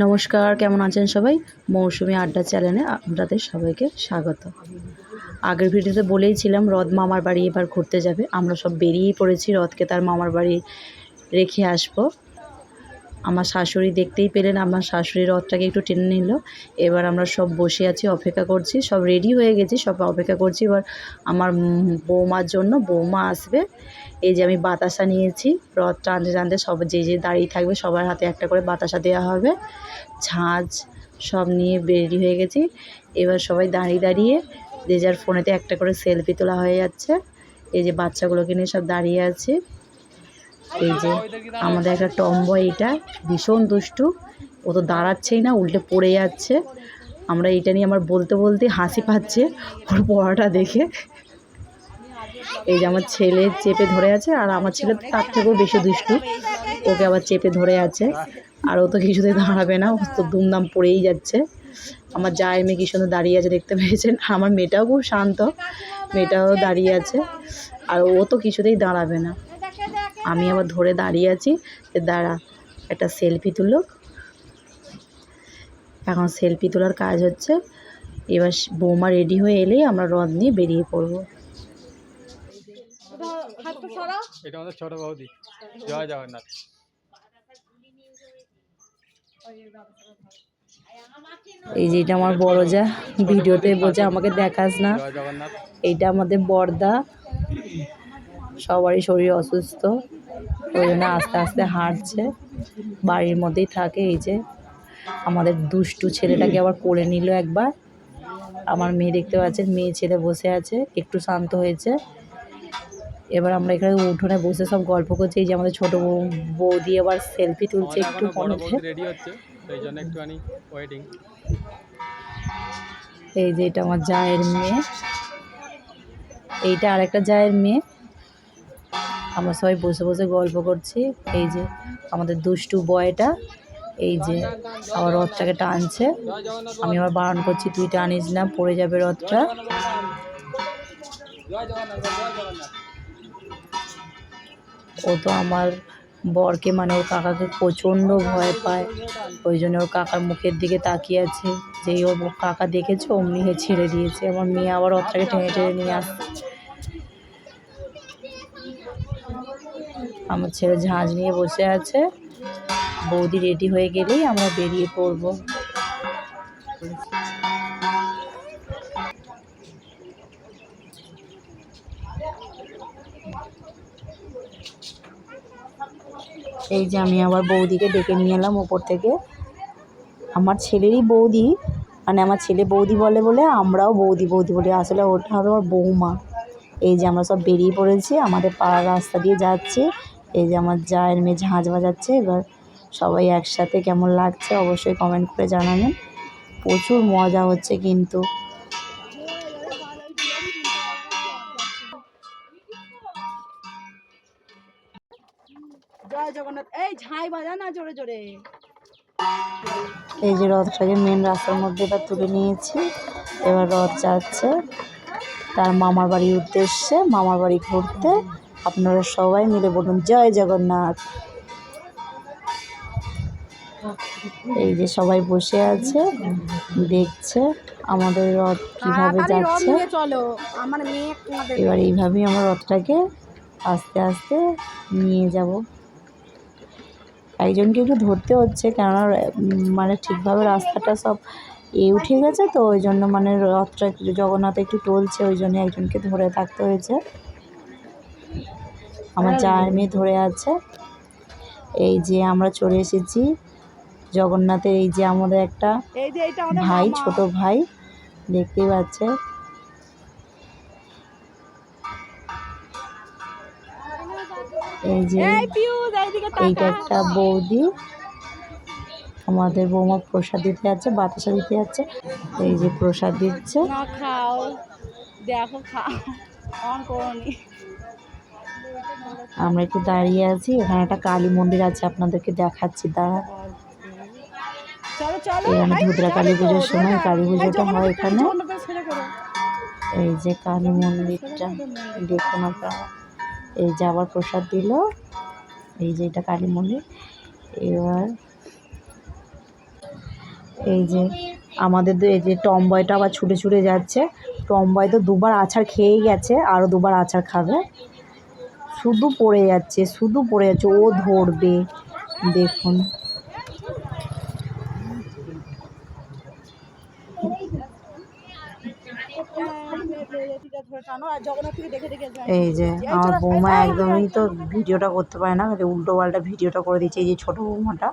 নমস্কার, কেমন আছেন সবাই? মৌসুমি আড্ডা চ্যানেলে আপনাদের সবাইকে স্বাগত। আগের ভিডিওতে বলেইছিলাম রদ মামার বাড়ি এবার ঘুরতে যাবে। আমরা সব বেরিয়েই পড়েছি রদকে তার মামার বাড়ি রেখে আসব। আমার শাশুড়ি দেখতেই পেলেন, আমার শাশুড়ি রথটাকে একটু টেনে নিল। এবার আমরা সব বসে আছি, অপেক্ষা করছি, সব রেডি হয়ে গেছি, সব অপেক্ষা করছি। এবার আমার বৌমার জন্য বৌমা আসবে। এই যে আমি বাতাসা নিয়েছি, রথ টানতে টানতে সব যে যে দাঁড়িয়ে থাকবে সবার হাতে একটা করে বাতাসা দেওয়া হবে। ঝাঁজ সব নিয়ে রেডি হয়ে গেছি। এবার সবাই দাঁড়িয়ে দাঁড়িয়ে যে যার ফোনেতে একটা করে সেলফি তোলা হয়ে যাচ্ছে। এই যে বাচ্চাগুলোকে নিয়ে সব দাঁড়িয়ে আছে। এই যে আমাদের একটা টম্বয় এটা ভীষণ দুষ্টু। ও তো দাঁড়াচ্ছেই না, উল্টে পড়ে যাচ্ছে। আমরা এটা নিয়ে আমার বলতে বলতে হাসি পাচ্ছে ওর পড়াটা দেখে। এই যে আমার ছেলে চেপে ধরে আছে আর আমার ছেলে তার থেকেও বেশি দুষ্টু। ওকে আবার চেপে ধরে আছে আর ও তো কিছুতেই দাঁড়াবে না, ও তো দুমদাম পড়েই যাচ্ছে। আমার জায়ের মেয়ে কি সুন্দর দাঁড়িয়ে আছে দেখতে পেয়েছেন? আমার মেয়েটাও খুব শান্ত, মেয়েটাও দাঁড়িয়ে আছে আর ও তো কিছুতেই দাঁড়াবে না। আমি আবার ধরে দাঁড়িয়ে আছি যে দাঁড়া একটা সেলফি তুলুক। এখন সেলফি তোলার কাজ হচ্ছে এবার বৌমা রেডি হয়ে এলেই আমরা রথ নিয়ে বেরিয়ে পড়ব। এটা আমাদের ছোট বৌদি জয় জগন্নাথ। এই যে এটা আমার বড় যা ভিডিওতে বোঝা আমাকে দেখাস না। এইটা আমাদের বর্দা সবারই শরীর অসুস্থ। ওই জন্য আস্তে আস্তে হাঁটছে। বাড়ির মধ্যেই থাকে এই যে আমাদের দুষ্টু ছেলেটাকে আবার কোলে নিল একবার। আমার মেয়ে দেখতে পাচ্ছেন মেয়ে ছেলে বসে আছে একটু শান্ত হয়েছে। এবার আমরা এখানে উঠোনে বসে সব গল্প করছি। এই যে আমাদের ছোটো বউ বৌদি আবার সেলফি তুলছে একটু এই যে এটা আমার জায়ের মেয়ে। এইটা আরেকটা জায়ের মেয়ে। আমরা সবাই বসে বসে গল্প করছি। এই যে আমাদের দুষ্টু বয়টা, এই যে আবার রথটাকে টানছে। আমি আবার বারণ করছি, তুই টানিস না, পড়ে যাবে রথটা। ও তো আমার বরকে মানে ওর কাকাকে প্রচণ্ড ভয় পায়। ওই জন্য ওর কাকার মুখের দিকে তাকিয়ে আছে। যেই ওর কাকা দেখেছে, অমনি ছেড়ে দিয়েছে। আমার মেয়ে আবার রথটাকে টেনে টেনে নিয়ে আসছে। আমার ছেলে ঝাঁঝ নিয়ে বসে আছে। বৌদি রেডি হয়ে গেলেই আমরা বেরিয়ে পড়ব। এই যে আমি আবার বৌদিকে ডেকে নিয়ে এলাম ওপর থেকে। আমার ছেলেরই বৌদি মানে আমার ছেলে বৌদি বলে বলে আমরাও বৌদি বৌদি বলি আসলে ওটা হবে আমার বৌমা। এই যে আমরা সব বেরিয়ে পড়েছি, আমাদের পাড়ার রাস্তা দিয়ে যাচ্ছি। এই যে আমার জায়ের মেয়ে ঝাঁঝ বাজাচ্ছে এবার সবাই একসাথে কেমন লাগছে অবশ্যই কমেন্ট করে জানাবেন। প্রচুর মজা হচ্ছে কিন্তু। জয় জগন্নাথ। এই ঝাই বাজা না জোরে জোরে। এই যে রথটাকে মেন রাস্তার মধ্যে এবার তুলে নিয়েছি। এবার রথ যাচ্ছে। তার মামার বাড়ির উদ্দেশ্যে মামার বাড়ি ঘুরতে। আপনারা সবাই মিলে বলুন জয় জগন্নাথ। এই যে সবাই বসে আছে দেখছে আমাদের রথ কীভাবে যাচ্ছে। এবার এইভাবেই আমরা রথটাকে আস্তে আস্তে নিয়ে যাব। একজনকে একটু ধরতে হচ্ছে কেননা মানে ঠিকভাবে রাস্তাটা সব এ উঠে গেছে তো ওই জন্য মানে রথটা একটু জগন্নাথ একটু টলছে ওই জন্য একজনকে ধরে থাকতে হয়েছে। আমার মেয়ে ধরে আছে। এই যে আমরা চলে এসেছি জগন্নাথের এই যে আমাদের একটা ভাই ছোট ভাই দেখতেই পাচ্ছে। এই যে এইটা একটা বৌদি। আমাদের বৌমা প্রসাদ দিতে যাচ্ছে বাতাসা দিতে যাচ্ছে। এই যে প্রসাদ দিচ্ছে। খাও দেখো খাও। অন আমরা একটু দাঁড়িয়ে আছি এখানে একটা কালী মন্দির আছে আপনাদেরকে দেখাচ্ছি দাঁড়া। এখানে ভদ্রা কালী পুজোর সময় কালী পুজোটা হয় এখানে। এই যে কালী মন্দিরটা দেখুন আপনারা এই যে আবার প্রসাদ দিল এই যে এটা কালী মন্দির। এবার এই যে আমাদের তো এই যে টমবয়টা আবার ছুটে ছুটে যাচ্ছে। টমবয় তো দুবার আছাড় খেয়েই গেছে আরও দুবার আছাড় খাবে। শুধু পড়ে যাচ্ছে, শুধু পড়ে যাচ্ছে, ও ধরবে। দেখুন। এই যে আমার বৌমা একদমই তো ভিডিওটা করতে পারে না উল্টো পাল্টা ভিডিওটা করে দিচ্ছে, এই যে ছোটো বৌমাটা।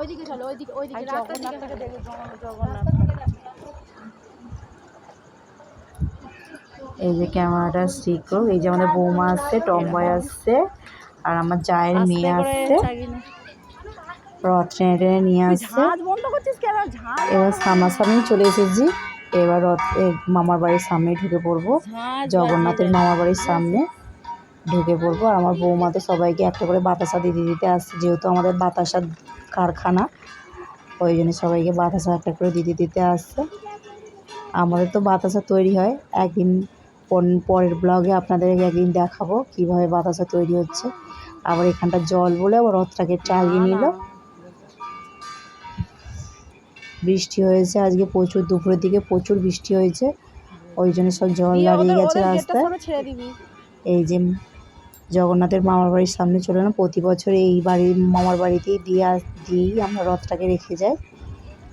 ওইদিকে চলো, ওইদিকে ওইদিকে জগন্নাথ এই যে ক্যামেরাটা স্টিক করুক এই যে আমাদের বৌমা আসছে টম্বয় আসছে আর আমার জায়ের মেয়ে আসছে। রথ টেনে টেনে নিয়ে আসছে। এবার সামনাসামনি চলে এসেছি। এবার রথ মামার বাড়ির সামনে ঢুকে পড়ব। জগন্নাথের মামার বাড়ির সামনে ঢুকে পড়ব। আর আমার বৌমা তো সবাইকে একটা করে বাতাসা দিতে দিতে আসছে। যেহেতু আমাদের বাতাসার কারখানা ওই জন্য সবাইকে বাতাসা একটা করে দিতে দিতে আসছে। আমাদের তো বাতাসা তৈরি হয়। একদিন পরের ব্লগে আপনাদেরকে একদিন দেখাবো কীভাবে বাতাসা তৈরি হচ্ছে। আবার এখানটা জল বলে আবার রথটাকে চালিয়ে নিল। বৃষ্টি হয়েছে আজকে প্রচুর দুপুরের দিকে প্রচুর বৃষ্টি হয়েছে। ওই জন্য সব জল দাঁড়িয়ে গেছে রাস্তায়। এই যে জগন্নাথের মামার বাড়ির সামনে চলে না প্রতি বছর এই বাড়ির মামার বাড়িতেই দিয়ে দিয়েই আমরা রথটাকে রেখে যাই।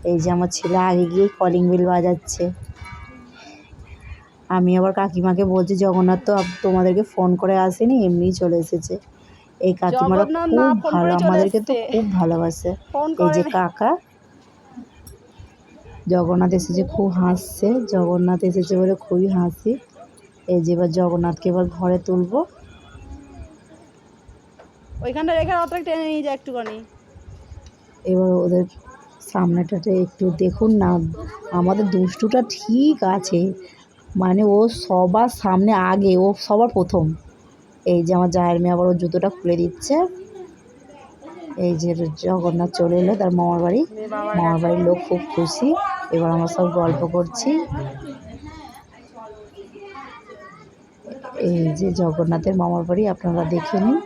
এই যে আমার ছেলে আগে গিয়ে কলিং বেল বাজাচ্ছে। আমি আবার কাকিমাকে বলছি জগন্নাথ তো তোমাদেরকে ফোন করে আসেনি এমনিই চলে এসেছে। এই কাকিমারা খুব ভালো আমাদেরকে তো খুব ভালোবাসে। এই যে কাকা জগন্নাথ এসেছে খুব হাসছে জগন্নাথ এসেছে বলে খুবই হাসি। এই যে এবার জগন্নাথকে এবার ঘরে তুলবো। ওইখানটা রেখে টেনে নিয়ে যা একটুখানি। এবার ওদের সামনেটাতে একটু দেখুন না আমাদের দুষ্টুটা ঠিক আছে। মানে ও সবার সামনে আগে, ও সবার প্রথম। এই যে আমার জায়ের মেয়ে আবার ওর জুতোটা খুলে দিচ্ছে। এই যে জগন্নাথ চলে এলো, তার মামার বাড়ি। মামার বাড়ির লোক খুব খুশি। এবার আমরা সব গল্প করছি। এই যে জগন্নাথের মামার বাড়ি, আপনারা দেখে নিন।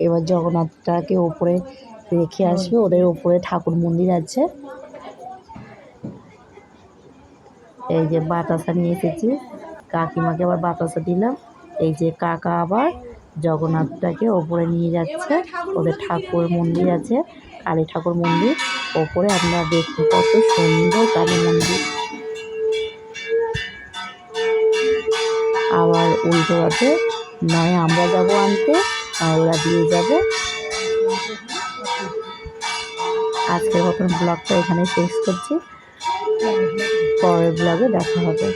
এবার জগন্নাথটাকে ওপরে রেখে আসবে। ওদের ওপরে ঠাকুর মন্দির আছে। এই যে বাতাসা নিয়ে এসেছি। কাকিমাকে আবার বাতাসা দিলাম। এই যে কাকা আবার জগন্নাথটাকে ওপরে নিয়ে যাচ্ছে। ওদের ঠাকুর মন্দির আছে, কালী ঠাকুর মন্দির। ওপরে আপনারা দেখুন কত সুন্দর কালী মন্দির। আবার উল্টো আছে নয় আমরা যাব আনতে, আর ওরা দিয়ে যাবে। আজকের মতন ব্লগটা এখানে শেষ করছি। পরের ব্লগে দেখা হবে।